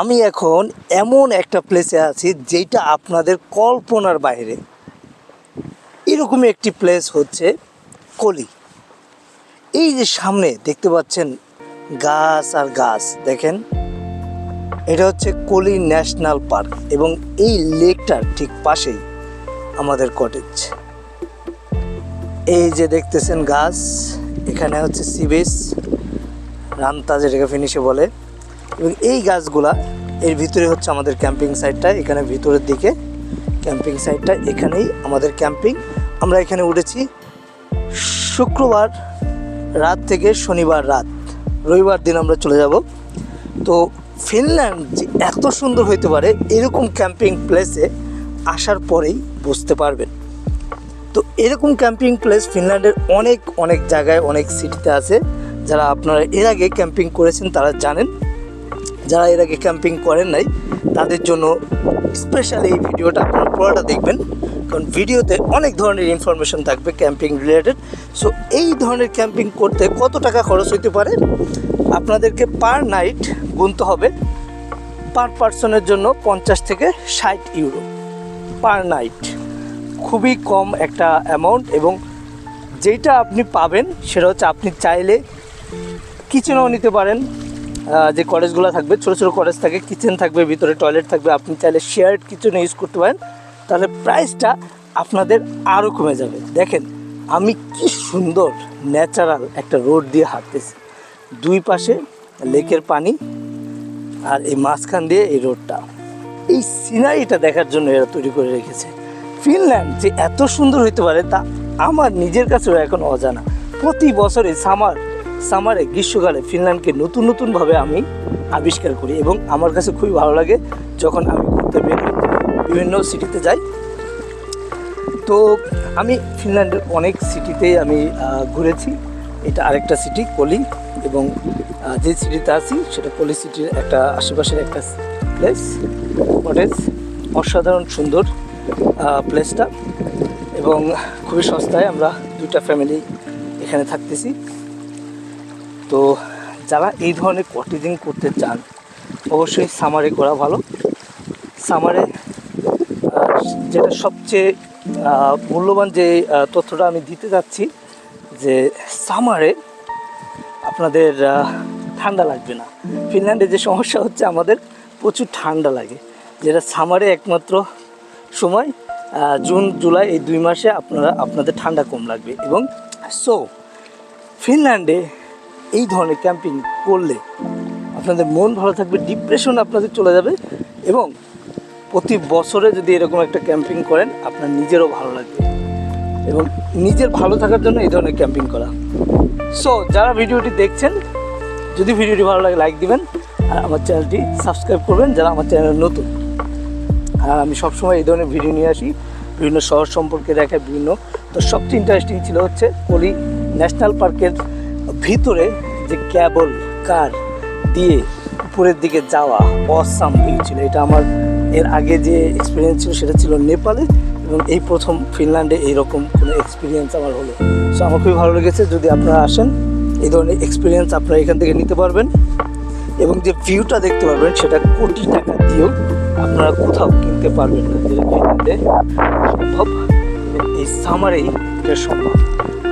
আমি এখন এমন একটা প্লেসে আছি যেটা আপনাদের কল্পনার বাইরে। এরকমই একটি প্লেস হচ্ছে কলি। এই যে সামনে দেখতে পাচ্ছেন গাছ আর গাছ, দেখেন? এটা হচ্ছে কলি ন্যাশনাল পার্ক এবং এই লেকটার ঠিক পাশেই আমাদের কটেজ এই যে দেখতেছেন গাছ, এখানে হচ্ছে সিবিস রান্তা যেটাকে ফিনিশে বলে। এবং এই গাছগুলা, এর ভিতরে হচ্ছে আমাদের ক্যাম্পিং সাইটটা, এখানে ভিতরের দিকে। ক্যাম্পিং সাইটটা এখানেই আমাদের ক্যাম্পিং। আমরা এখানে উঠেছি শুক্রবার রাত থেকে শনিবার রাত। রবিবার দিন আমরা চলে যাব। তো ফিনল্যান্ড যে এত সুন্দর হইতে পারে, এরকম ক্যাম্পিং প্লেসে আসার পরেই বুঝতে পারবেন। তো এরকম ক্যাম্পিং প্লেস ফিনল্যান্ডের অনেক অনেক জায়গায়, অনেক সিটিতে আছে। যারা আপনারা এর আগে ক্যাম্পিং করেছেন, তারা জানেন। যারা এর আগে ক্যাম্পিং করেন নাই, তাদের জন্য স্পেশাল এই ভিডিওটা আপনারা পুরোটা দেখবেন। কারণ ভিডিওতে অনেক ধরনের ইনফরমেশন থাকবে ক্যাম্পিং রিলেটেড সো এই ধরনের ক্যাম্পিং করতে কত টাকা খরচ হইতে পারে? আপনাদেরকে পার নাইট গুনতে হবে পার পার্সনের জন্য পঞ্চাশ থেকে ষাট ইউরো পার নাইট খুবই কম একটা অ্যামাউন্ট এবং যেটা আপনি পাবেন, সেটা হচ্ছে আপনি চাইলে কিচেনও নিতে পারেন। যে কলেজগুলো থাকবে, ছোটো ছোটো কলেজ থাকে কিচেন থাকবে, ভিতরে টয়লেট থাকবে, আপনি চাইলে শেয়ার্ড কিচেনে ইউজ করতে পারেন। তাহলে প্রাইসটা আপনাদের আরও কমে যাবে। দেখেন, আমি কি সুন্দর ন্যাচারাল একটা রোড দিয়ে হাঁটতেছি। দুই পাশে লেকের পানি আর এই মাঝখান দিয়ে এই রোডটা এই সিনারিটা দেখার জন্য এরা তৈরি করে রেখেছে। ফিনল্যান্ড যে এত সুন্দর হইতে পারে তা আমার নিজের কাছেও এখন অজানা। প্রতি বছরে সামার সামারে গ্রীষ্মকালে ফিনল্যান্ডকে নতুন নতুনভাবে আমি আবিষ্কার করি এবং আমার কাছে খুবই ভালো লাগে যখন আমি ঘুরতে বেরোই বিভিন্ন সিটিতে যাই। তো আমি ফিনল্যান্ডের অনেক সিটিতেই আমি ঘুরেছি। এটা আরেকটা সিটি কলি, এবং যে সিটিতে আছি সেটা কলি সিটির একটা আশেপাশের একটা প্লেস কটেজ অসাধারণ সুন্দর প্লেসটা এবং খুবই সস্তায় আমরা দুইটা ফ্যামিলি এখানে থাকতেছি। তো যারা এই ধরনের কটেজিং করতে চান, অবশ্যই সামারে করা ভালো। সামারে যেটা সবচেয়ে মূল্যবান যে তথ্যটা আমি দিতে যাচ্ছি, যে সামারে আপনাদের ঠান্ডা লাগবে না। ফিনল্যান্ডে যে সমস্যা হচ্ছে, আমাদের প্রচুর ঠান্ডা লাগে। যেটা সামারে একমাত্র সময় জুন, জুলাই এই দুই মাসে আপনারা, আপনাদের ঠান্ডা কম লাগবে। এবং সো ফিনল্যান্ডে এই ধরনের ক্যাম্পিং করলে আপনাদের মন ভালো থাকবে ডিপ্রেশন আপনাদের চলে যাবে এবং প্রতি বছরে যদি এরকম একটা ক্যাম্পিং করেন, আপনার নিজেরও ভালো লাগবে এবং নিজের ভালো থাকার জন্য এই ধরনের ক্যাম্পিং করা। সো যারা ভিডিওটি দেখছেন, যদি ভিডিওটি ভালো লাগে লাইক দিবেন আর আমার চ্যানেলটি সাবস্ক্রাইব করবেন যারা আমার চ্যানেল নতুন। আর আমি সবসময় এই ধরনের ভিডিও নিয়ে আসি, বিভিন্ন শহর সম্পর্কে দেখায় বিভিন্ন। তো সবচেয়ে ইন্টারেস্টিং ছিল হচ্ছে কলি ন্যাশনাল পার্কের ভিতরে যে ক্যাবল কার দিয়ে উপরের দিকে যাওয়া অসাম ভিউ ছিল, এটা আমার এর আগে যে এক্সপিরিয়েন্স ছিল সেটা ছিল নেপালে এবং এই প্রথম ফিনল্যান্ডে এইরকম কোনো এক্সপিরিয়েন্স আমার হলো। সো আমার খুবই ভালো লেগেছে, যদি আপনারা আসেন, এই ধরনের এক্সপিরিয়েন্স আপনারা এখান থেকে নিতে পারবেন এবং যে ভিউটা দেখতে পারবেন সেটা কোটি টাকা দিয়েও আপনারা কোথাও কিনতে পারবেন না। যেটা ফিনল্যান্ডে সম্ভব এই সামারেই এটা সম্ভব।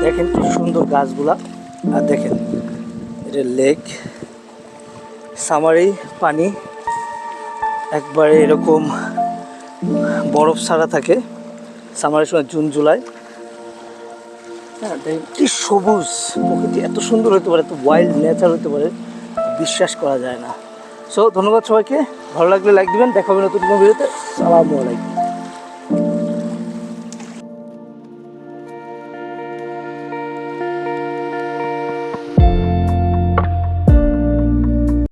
দেখেন কি সুন্দর গাছগুলা। আর দেখেন, এটা লেক সামারেই পানি। একবারে এরকম বরফ ছাড়া থাকে। সামারের সময় জুন জুলাই হ্যাঁ কি সবুজ। প্রকৃতি এত সুন্দর হতে পারে, এত ওয়াইল্ড নেচার হতে পারে, বিশ্বাস করা যায় না। সো ধন্যবাদ সবাইকে। ভালো লাগলে লাইক দিবেন। দেখা হবে নতুন কোনো ভিডিওতে সালামু আলাইকুম।